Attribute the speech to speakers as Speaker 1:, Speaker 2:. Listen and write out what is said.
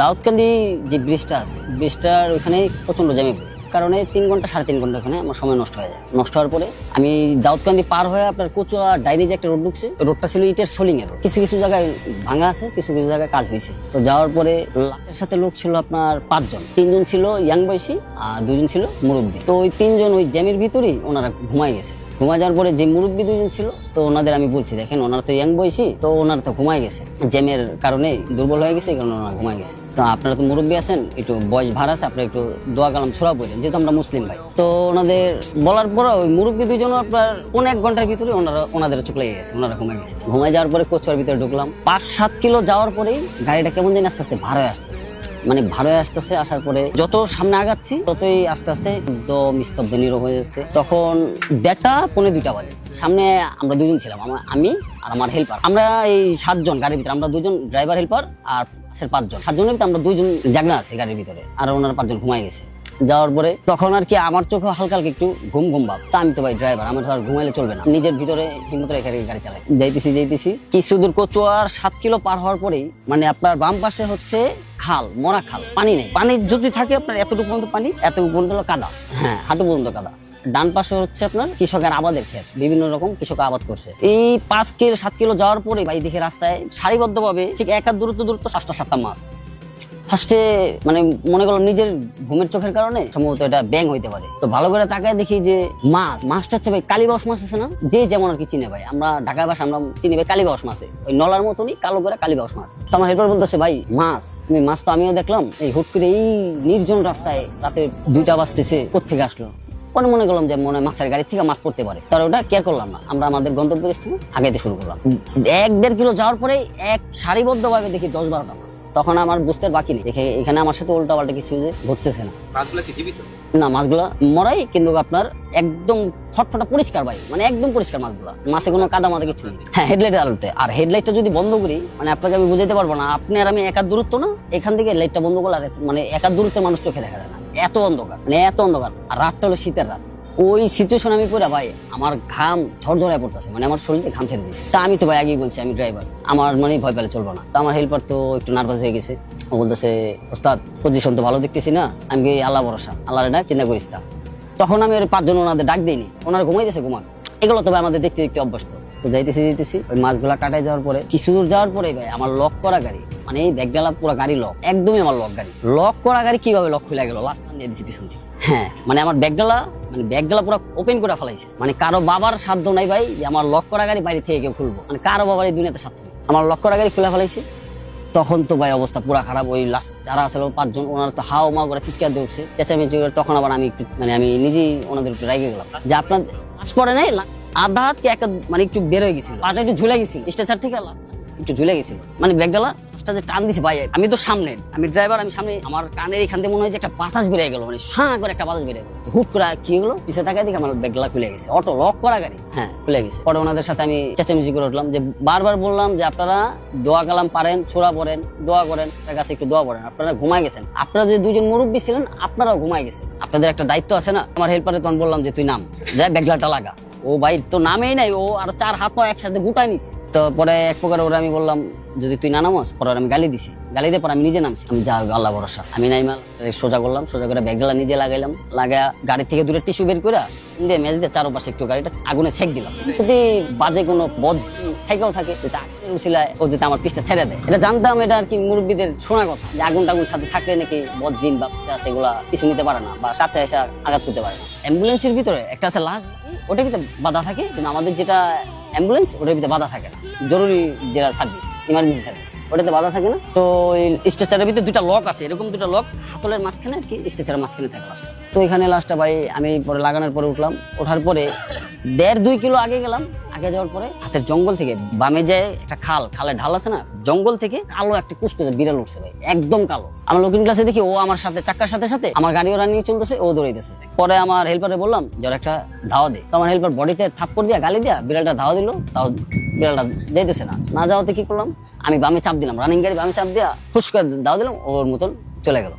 Speaker 1: দাউদকান্দি যে ব্রিজটা আছে, ব্রিজটার ওখানে প্রচণ্ড জ্যামে কারণে তিন ঘণ্টা, সাড়ে তিন ঘণ্টা ওখানে আমার সময় নষ্ট হয়ে যায়। নষ্ট হওয়ার পরে আমি দাউদকান্দি পার হয়ে আপনার কচুয়া ডাইনি যে একটা রোড ঢুকছে রোডটা ছিল ইটের সোলিং এর রোড। কিছু কিছু জায়গায় ভাঙা আছে, কিছু কিছু জায়গায় কাজ হয়েছে। তো যাওয়ার পরে লাখের সাথে লোক ছিল আপনার পাঁচজন। তিনজন ছিল ইয়াং বয়সী আর দুজন ছিল মুরব্বী। তো ওই তিনজন ওই জ্যামের ভিতরেই ওনারা ঘুমাই গেছে। ঘুমায় যাওয়ার পরে যে মুরব্বী দুজন ছিল, তো ওনাদের আমি বলছি, দেখেন, ওনারা তো ইয়াং বয়সী, তো ওনারা তো ঘুমাই গেছে। জ্যামের কারণে দুর্বল হয়ে গেছে কারণ ওনারা ঘুমাই গেছে। তো আপনারা তো মুরব্বী আছেন, একটু বয়স ভার আছে, আপনারা একটু দোয়া কালাম ছোড়া বলেন, যেহেতু আমরা মুসলিম ভাই। তো ওনাদের বলার পর ওই মুরব্বী দুজন আপনার কোন এক ঘণ্টার ভিতরে ওনারা, ওনাদের চোখ লেগে গেছে, ওনারা ঘুমাই গেছে। ঘুমাই যাওয়ার পরে কচুয়ার ভিতরে ঢুকলাম। পাঁচ সাত কিলো যাওয়ার পরেই গাড়িটা কেমন জানি আস্তে আস্তে ভার হয়ে আসতেছে। মানে ভালো আসতেছে, আসার পরে যত সামনে আগাচ্ছি, ততই আস্তে আস্তে একদম স্তব্ধ নীরব হয়ে যাচ্ছে। তখন দেড়টা পনেরো দুইটা বাজে। সামনে আমরা দুজন ছিলাম আমার- আমি আর আমার হেল্পার আমরা এই সাতজন গাড়ির ভিতরে, আমরা দুজন ড্রাইভার হেল্পার আর পাঁচজন। সাতজনের ভিতরে আমরা দুজন জাগনা আছে গাড়ির ভিতরে, আর ওনারা পাঁচজন ঘুমাই গেছে। যাওয়ার পরে তখন আর কি আমার চোখে হালকা হালকা একটু ঘুম ঘুম ভাব। তা আমি তো ভাই ড্রাইভার আমার আর ঘুমাইলে চলবে না। নিজের ভিতরে হিম্মত রেখে রেখে গাড়ি চালাই। যাইতেছি যাইতেছি। কিছু দূর কচুয়ার সাত কিলো পার হওয়ার পরেই মানে আপনার বাম পাশে হচ্ছে খাল, মরা খাল, পানি নেই। পানি যদি থাকে আপনার এতটুকু পর্যন্ত পানি, এতটুকু পর্যন্ত কাদা। হ্যাঁ হাঁটু পর্যন্ত কাদা। ডান পাশে হচ্ছে আপনার কৃষকের আবাদের ক্ষেত, বিভিন্ন রকম কৃষক আবাদ করছে। এই পাঁচ কিলো, সাত কিলো যাওয়ার পরে ভাই দেখে রাস্তায় সারিবদ্ধভাবে ঠিক এক দূরত্ব দূরত্ব সাতটা সাতটা মাছ। ফার্স্টে মানে মনে করলাম নিজের ঘুমের চোখের কারণে সম্ভবত এটা ব্যাং হইতে পারে। তো ভালো করে তাকায় দেখি যে মাছ, মাছটা হচ্ছে ভাই কালীবাস মাছ আছে না? যে যেমন আর কি চিনে ভাই। আমরা ঢাকায় বাস, আমরা চিনি ভাই কালীবাস মাছে। ওই নলার মতনই কালো করে কালীবাস মাছ। তো আমার হেল্পার বলতেছে, ভাই, মাছ, তুমি মাছ তো আমিও দেখলাম। এই হুট করে এই নির্জন রাস্তায় রাতে দুইটা বাজতেছে কোথেকে আসলো? পরে মনে করলাম যে মনে মাছের গাড়ি থেকে মাছ পড়তে পারে। তার ওটা কেয়ার করলাম না। আমরা আমাদের গন্তব্যের স্থানে আগাইতে শুরু করলাম। এক দেড় কিলো যাওয়ার পরে এক সারিবদ্ধভাবে দেখি দশ বারোটা মাছ। তখন আমার বুঝতে বাকি নেই। দেখে এখানে আমার সাথে উল্টা পাল্টা কিছু যে ঘটতেছে না।
Speaker 2: মাছগুলো কি জীবিত?
Speaker 1: না মাছগুলা মরাই কিন্তু আপনার একদম ফটফটা পরিষ্কার ভাই। মানে একদম পরিষ্কার মাছগুলা। মাছে কোনো কাদা মাদা কিছু নেই। হ্যাঁ হেডলাইটের আলোতে। আর হেডলাইটটা যদি বন্ধ করি মানে আপনাকে আমি বুঝাতে পারব না আপনি আর আমি একার দূরত্ব না। এখান থেকে লাইটটা বন্ধ করলে আর মানে একার দূরত্বের মানুষ চোখে দেখা যায় না। এত অন্ধকার মানে এত অন্ধকার। আর রাতটা হলো শীতের রাত। ওই সিচুয়েশন আমি পড়া, ভাই, আমার ঘাম ঝরঝরায় পড়তেছে মানে আমার শরীরে ঘাম ছেড়ে দিয়েছে। তা আমি তো, ভাই, আগেই বলছি, আমি ড্রাইভার আমার মানে ভয় পেলে চলবো না। তা আমার হেল্পার তো একটু নার্ভাস হয়ে গেছে। ও বলতেছে, ওস্তাদ পজিশন তো ভালো দেখতেছি না। আমি কি আল্লাহ ভরসা? আল্লাহর ডাক চিন্তা করিস তা তখন আমি ওর পাঁচজন ওনাদের ডাক দিইনি। ওনারা ঘুমাইতেছে ঘুমান এগুলো তো, ভাই, আমাদের দেখতে দেখতে অভ্যস্ত। তো যাইতেছি যাইতেছি, ওই মাছগুলা কাটাই যাওয়ার পরে, কিছু দূর যাওয়ার পরে, ভাই, আমার লক করা গাড়ি মানে এই ব্যাগগালা পুরো গাড়ি লক একদমই আমার লক গাড়ি। লক করা গাড়ি কীভাবে লক খুলে গেল? লাস্ট হ্যাঁ মানে আমার ব্যাগগালা মানে ব্যাগগালা পুরো ওপেন করে ফেলাইছে। মানে কারও বাবার সাধ্য নাই ভাই যে আমার লক করা গাড়ি বাইরে থেকে কেউ খুলবো। মানে কারও বাবার এই দুনিয়াতে সাধ্য আমার লক করা গাড়ি খুলে ফেলাইছে। তখন তো ভাই অবস্থা পুরো খারাপ। ওই লাস্ট যারা আসলে পাঁচজন, ওনারা তো হাও মা করে চিৎকার দিয়ে উঠছে। চেঁচামেচি করে তখন আবার আমি একটু মানে আমি নিজেই ওনাদের একটু রেগে গেলাম। যে আপনার লাশ পরে নাই? আধা হাত একটা মানে একটু বের হয়ে গেছিল। পাটা একটু ঝুলে গেছিল। স্ট্রেচার থেকে একটু ঝুলে গেছিল। মানে ব্যাগডালা যে টান দিছে ভাই আমি তো সামনে, আমি ড্রাইভার আমি সামনে, আমার কানের এখান থেকে মনে হয় যে একটা বাতাস বেরিয়ে গেল মানে সাঁ করে একটা বাতাস বেরিয়ে গেল। হুট করে কি হলো? পিছে তাকায় দেখি আমার ব্যাগগুলা খুলে গেছে। অটো লক করা গাড়ি। হ্যাঁ খুলে গেছে। পরে ওনাদের সাথে আমি চেঁচামেচি করে উঠলাম যে বারবার বললাম যে আপনারা দোয়া কালাম পারেন, ছোড়া পড়েন, দোয়া করেন, তার কাছে একটু দোয়া পড়েন। আপনারা ঘুমাই গেছেন। আপনারা যে দুজন মুরব্বী ছিলেন, আপনারাও ঘুমাই গেছেন। আপনাদের একটা দায়িত্ব আছে না? আমার হেল্পারে তখন বললাম যে, তুই নাম, যা ব্যাগলাটা লাগা। ও ভাই, তো নামেই নাই, ও আর চার হাত পা একসাথে গুটাই নিছে। তো পরে এক প্রকার ওরা আমি বললাম, যদি তুই না নামাস, পরে আমি গালি দিছি। গালি দিয়ে পরে আমি নিজে নামছি। আমি যা আল্লাহ ভরসা। আমি নাইমাল সোজা করলাম, সোজা করে ব্যাগগুলা নিজে লাগাইলাম। লাগা গাড়ি থেকে দূরে টিস্যু বের করে দিয়ে মেজ দিয়ে চারপাশে একটু গাড়িটা আগুনে ছেক দিলাম। যদি বাজে কোনো বদ থেকেও থাকে উশিলায় ও যদি আমার পিসটা ছেড়ে দেয়। এটা জানতাম, এটা আর কি মুরব্বীদের শোনা কথা। যে আগুন টাগুন সাথে থাকলে নাকি বদ, জিন বা সেগুলা পিছু নিতে পারে না বা সাথে এসে আঘাত করতে পারে না। অ্যাম্বুলেন্সের ভিতরে একটা আছে লাশ, ওটার ভিতরে বাধা থাকে। কিন্তু আমাদের যেটা অ্যাম্বুলেন্স, ওটার ভিতরে বাধা থাকে না। জরুরি যেটা সার্ভিস ইমার্জেন্সি সার্ভিস ওটাতে বাধা থাকে না। তো এই স্ট্রেচারের ভিতরে দুটা লক আছে, এরকম দুটা লক হাতলের মাঝখানে আর কি স্ট্রেচারের মাঝখানে থাকে লাস্টটা তো এখানে লাস্টটা ভাই আমি পরে লাগানোর পরে উঠলাম, ওঠার পরে দেড় দুই কিলো আগে গেলাম আগে যাওয়ার পরে হাতের জঙ্গল থেকে বামে যায় একটা খাল খালে ঢাল আছে না, জঙ্গল থেকে কালো একটা কুচকুচে বিড়াল উঠছে ভাই, একদম কালো। আমার লুকিং ক্লাসে দেখি ও আমার সাথে, চাক্কার সাথে সাথে আমার গাড়ি ওরা নিয়ে চলতেছে, ও দৌড়াইতেছে। পরে আমার হেল্পারে বললাম যে একটা ধাওয়া দে। তো আমার হেল্পার বডিতে থাপ্পড় দিয়া, গালি দিয়া বিড়ালটা ধাওয়া দিল, তাও বিড়ালটা যাইতেছে না। না যাওয়াতে কি করলাম? আমি বামে চাপ দিলাম রানিং গাড়ি বামে চাপ দিয়া ফুস করে দাও দিলাম, ওর মতন চলে গেল।